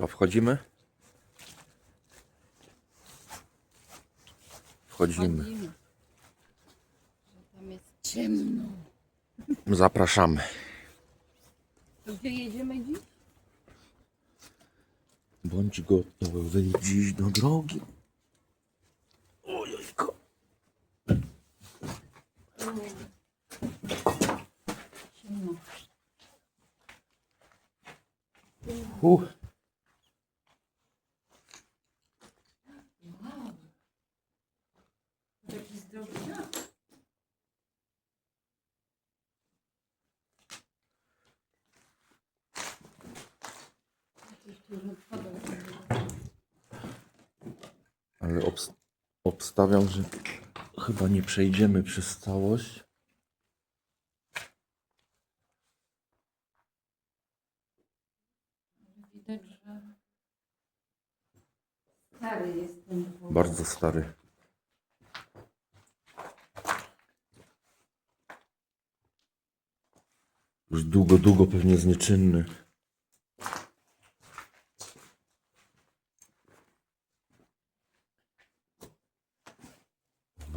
Co, wchodzimy? Wchodzimy. Że Tam jest ciemno. Zapraszamy. To gdzie jedziemy dziś? Bądź gotowy dziś do drogi. Ojejko. Ciemno. Uh. Taki zdrowy dziad. Coś tu już odpada. Ale obs- obstawiam, że chyba nie przejdziemy przez całość. Widać, że stary jest ten dwór. Bardzo stary. Już długo, długo pewnie jest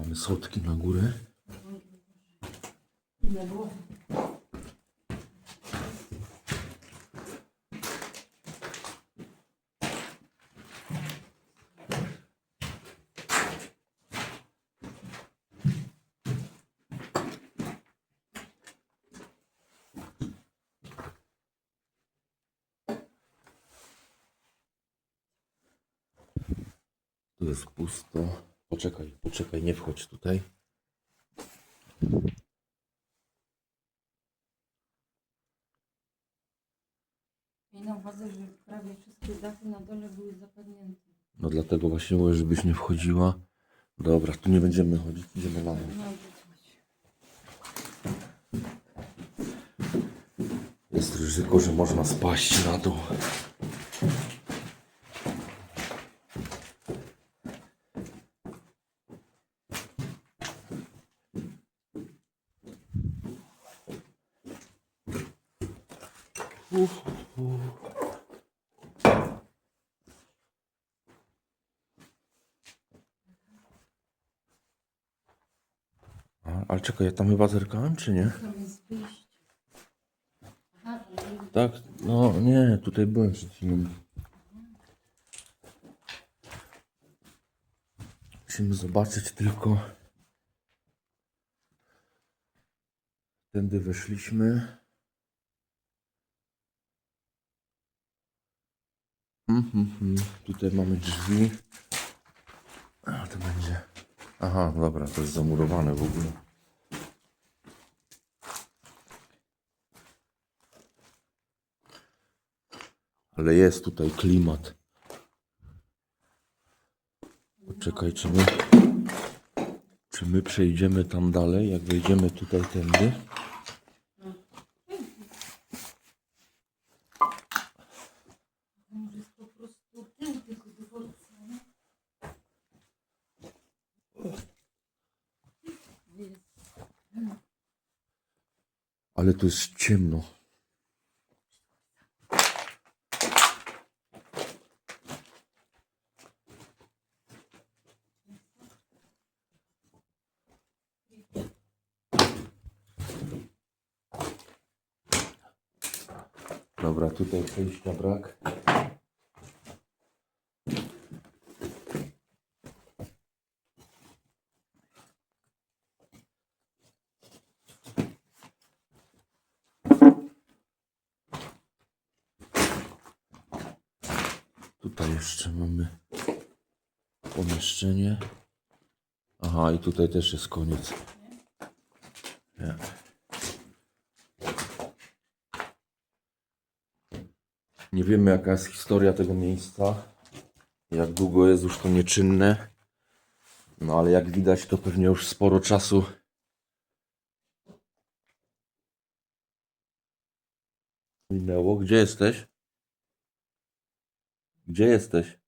Mamy schodki na górę. Tu jest pusto. Poczekaj, poczekaj, nie wchodź tutaj. Miej na uwadze, że prawie wszystkie dachy na dole były zapadnięte. No dlatego właśnie mówię, żebyś nie wchodziła. Dobra, tu nie będziemy chodzić, idziemy na dół. No. Jest ryzyko, że można spaść na dół. A, ale czekaj, ja tam chyba zerkałem, czy nie? Tak, no nie, tutaj byłem przed chwilą. Musimy zobaczyć tylko. Tędy weszliśmy. Mhm, mhm. Tutaj mamy drzwi. A to będzie. Aha, dobra, to jest zamurowane w ogóle. Ale jest tutaj klimat. Poczekaj, czy my, czy my przejdziemy tam dalej, jak wejdziemy tutaj tędy? To. Ale tu jest ciemno. Dobra, tutaj przejścia brak. Tutaj jeszcze mamy pomieszczenie. Aha, i tutaj też jest koniec. Nie wiemy jaka jest historia tego miejsca. Jak długo jest już to nieczynne. No ale jak widać to pewnie już sporo czasu minęło. Gdzie jesteś? Gdzie jesteś?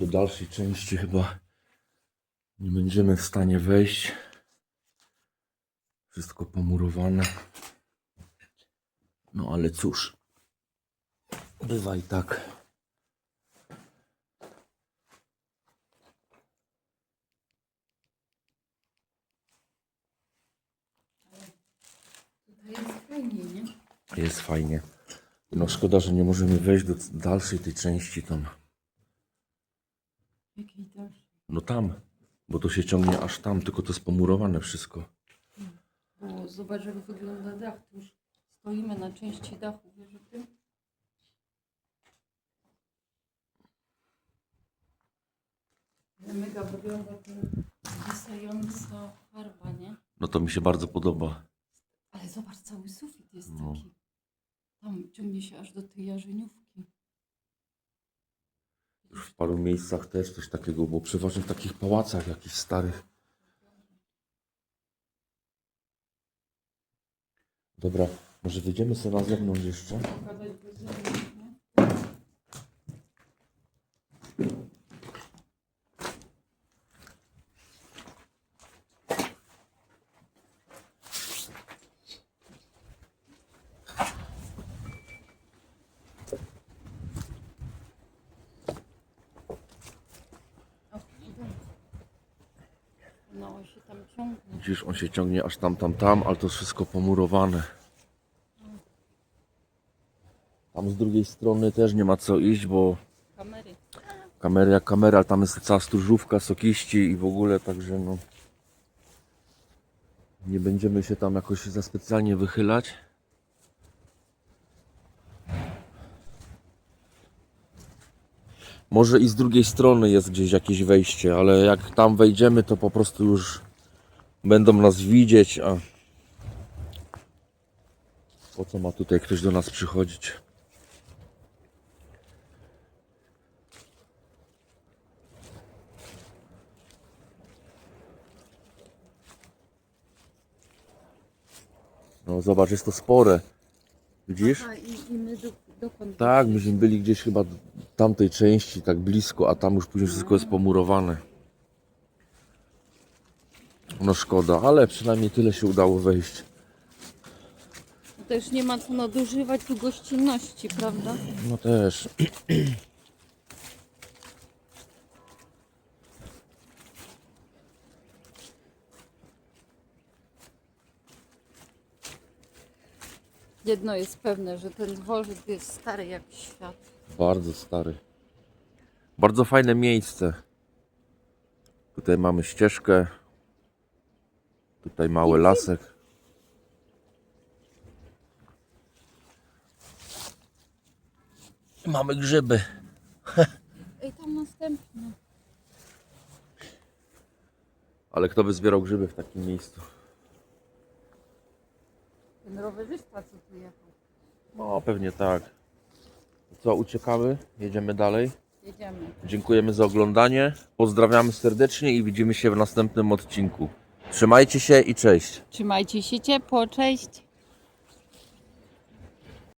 Do dalszej części chyba Nie będziemy w stanie wejść. Wszystko pomurowane. No ale cóż. Bywa i tak. Tutaj jest fajnie, nie? Jest fajnie. No szkoda, że nie możemy wejść do dalszej tej części tam. No tam. Bo to się ciągnie aż tam, tylko to jest pomurowane wszystko. Bo zobacz jak wygląda dach. Tu już stoimy na części dachu, wiesz o tym? Mega wygląda ten wisająca farba, nie? No to mi się bardzo podoba. Ale zobacz, cały sufit jest No. taki. Tam ciągnie się aż do tej jarzeniówki. W paru miejscach też coś takiego, bo przeważnie w takich pałacach jakichś starych. Dobra, może wyjdziemy sobie na zewnątrz jeszcze? No, on się tam ciągnie. Widzisz, on się ciągnie aż tam, tam, tam, ale to jest wszystko pomurowane. Tam z drugiej strony też nie ma co iść, bo Kamery. kamery jak kamera, ale tam jest cała stróżówka, sokiści i w ogóle, także no... Nie będziemy się tam jakoś za specjalnie wychylać. Może i z drugiej strony jest gdzieś jakieś wejście, ale jak tam wejdziemy, to po prostu już będą nas widzieć, a po co ma tutaj ktoś do nas przychodzić? No zobacz, jest to spore. Widzisz? A i, i my do, dokąd? Tak, myśmy byli gdzieś chyba tamtej części, tak blisko, a tam już później wszystko jest pomurowane. No szkoda, ale przynajmniej tyle się udało wejść. Też nie ma co nadużywać tu gościnności, prawda? No też. Jedno jest pewne, że ten dworzec jest stary jak świat. Bardzo stary. Bardzo fajne miejsce. Tutaj mamy ścieżkę. Tutaj mały lasek. Mamy grzyby. Ej, tam następny. Ale kto by zbierał grzyby w takim miejscu? Ten rowerzysta, co tu jechał. No, pewnie tak. Co, uciekamy? Jedziemy dalej. Jedziemy. Dziękujemy za oglądanie. Pozdrawiamy serdecznie i widzimy się w następnym odcinku. Trzymajcie się i cześć. Trzymajcie się ciepło, cześć.